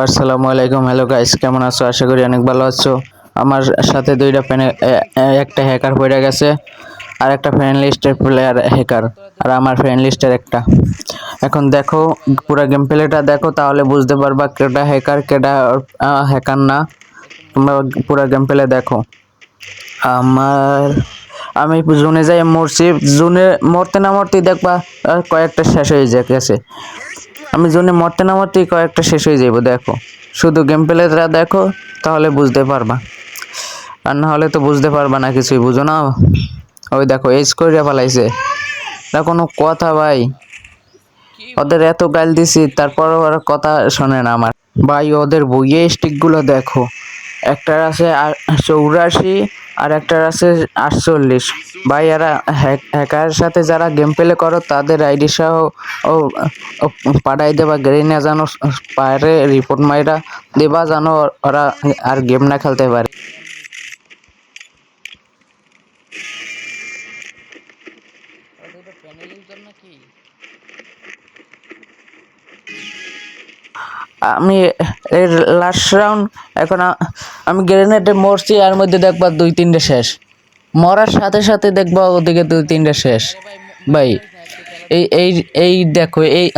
আসসালামু আলাইকুম। Hello guys কেমন আছো? আশা করি অনেক ভালো আছো। আমার সাথে দুইটা প্যানে একটা হ্যাকার পড়ে গেছে আর একটা ফ্রেন্ড লিস্টের প্লেয়ার হ্যাকার আর আমার ফ্রেন্ড লিস্টের একটা। এখন দেখো, পুরো গেম প্লেটা দেখো, তাহলে বুঝতে পারবা কেটা হ্যাকার কেটা হ্যাকার না। তোমরা পুরো গেম প্লে দেখো। আমার, আমি জুনে যাই মরছি, জুনে মরতে না মরতেই দেখবা কয়েকটা শেষ হয়ে গেছে আমি জোনে মরতে না মরতেই কয়েকটা শেষ হয়ে যাব দেখো। শুধু গেম প্লেটা দেখো, তাহলে বুঝতে পারবা। আর না হলে তো বুঝতে পারবা না, কিছুই বুঝো না। ওই দেখো এজ করিয়া ফেলাইছে। না কোনো কথা ভাই। ওদের এত গাল দিছি, তারপরও ওরা কথা শোনে না আমার। ভাই, ওদের বইয়ে স্টিকগুলো দেখো। একটার আছে চৌরাশি আর একটার আছে আটচল্লিশ। ভাই, এরা হ্যাকারের সাথে যারা গেম প্লে করো, তাদের আইডি সহ ও পাঠাই দেবা। গ্রেনে যেন পারে রিপোর্ট মাইরা দেবা, যেন ওরা আর গেম না খেলতে পারে। আমি এর লাস্ট রাউন্ড এখন আমি গ্রেনেডে মরছি আর মধ্যে দেখবা দুই তিনটে শেষ। মরার সাথে সাথে দেখবা ওদিকে দুই তিনটে শেষ। ভাই, এই এই এই দেখো, এই,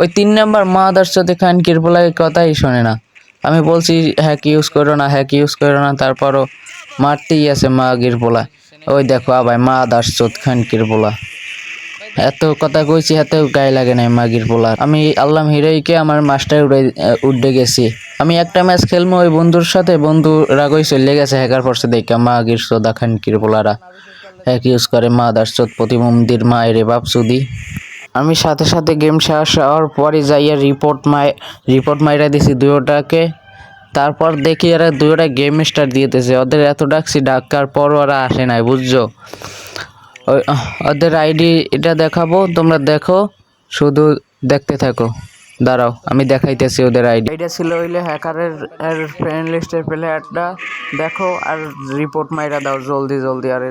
ওই তিন নাম্বার মা দর্শতে খান কিরপোলা কথাই শোনে না। আমি বলছি, হ্যাক ইউজ করো না, হ্যাক ইউজ করো না। তারপরও মারতেই আছে মা গিরপোলা ওই দেখো আবার মা দাসচোদ খান কিরপোলা এত কথা কইছি, এত গায়ে লাগে নাই মাগির পোলার। আমি আল্লাহ হিরাইকে আমার মাস্টার উড়ে উঠে গেছি। আমি একটা ম্যাচ খেলব ওই বন্ধুর সাথে, বন্ধু রাগই চলে গেছে হ্যাকার পড়ছে দেখে, মাগির সোদা খান কির কিরপোলারা হ্যাক ইউজ করে মা দাসচোদ প্রতিমন্দির মায়ের বাপ সুদি আমি সাথে সাথে গেম শেষ হওয়ার পরে যাইয়া রিপোর্ট মাই রিপোর্ট মাইরা দিছি দুয়োটাকে তারপর দেখি এরা দুয়োটা গেম স্টার্ট দিয়েতেছে ওদের এত ডাকছি, ডাকার পর ওরা আসে নাই, বুঝছ? ওদের আইডি এটা দেখাবো, তোমরা দেখো, শুধু দেখতে থাকো। দাঁড়াও, আমি দেখাইতেছি ওদের আইডি এটা ছিল হইলে হ্যাকারের ফ্রেন্ড লিস্টের প্লেয়ারটা দেখো আর রিপোর্ট মাইরা দাও, জলদি জলদি, আর।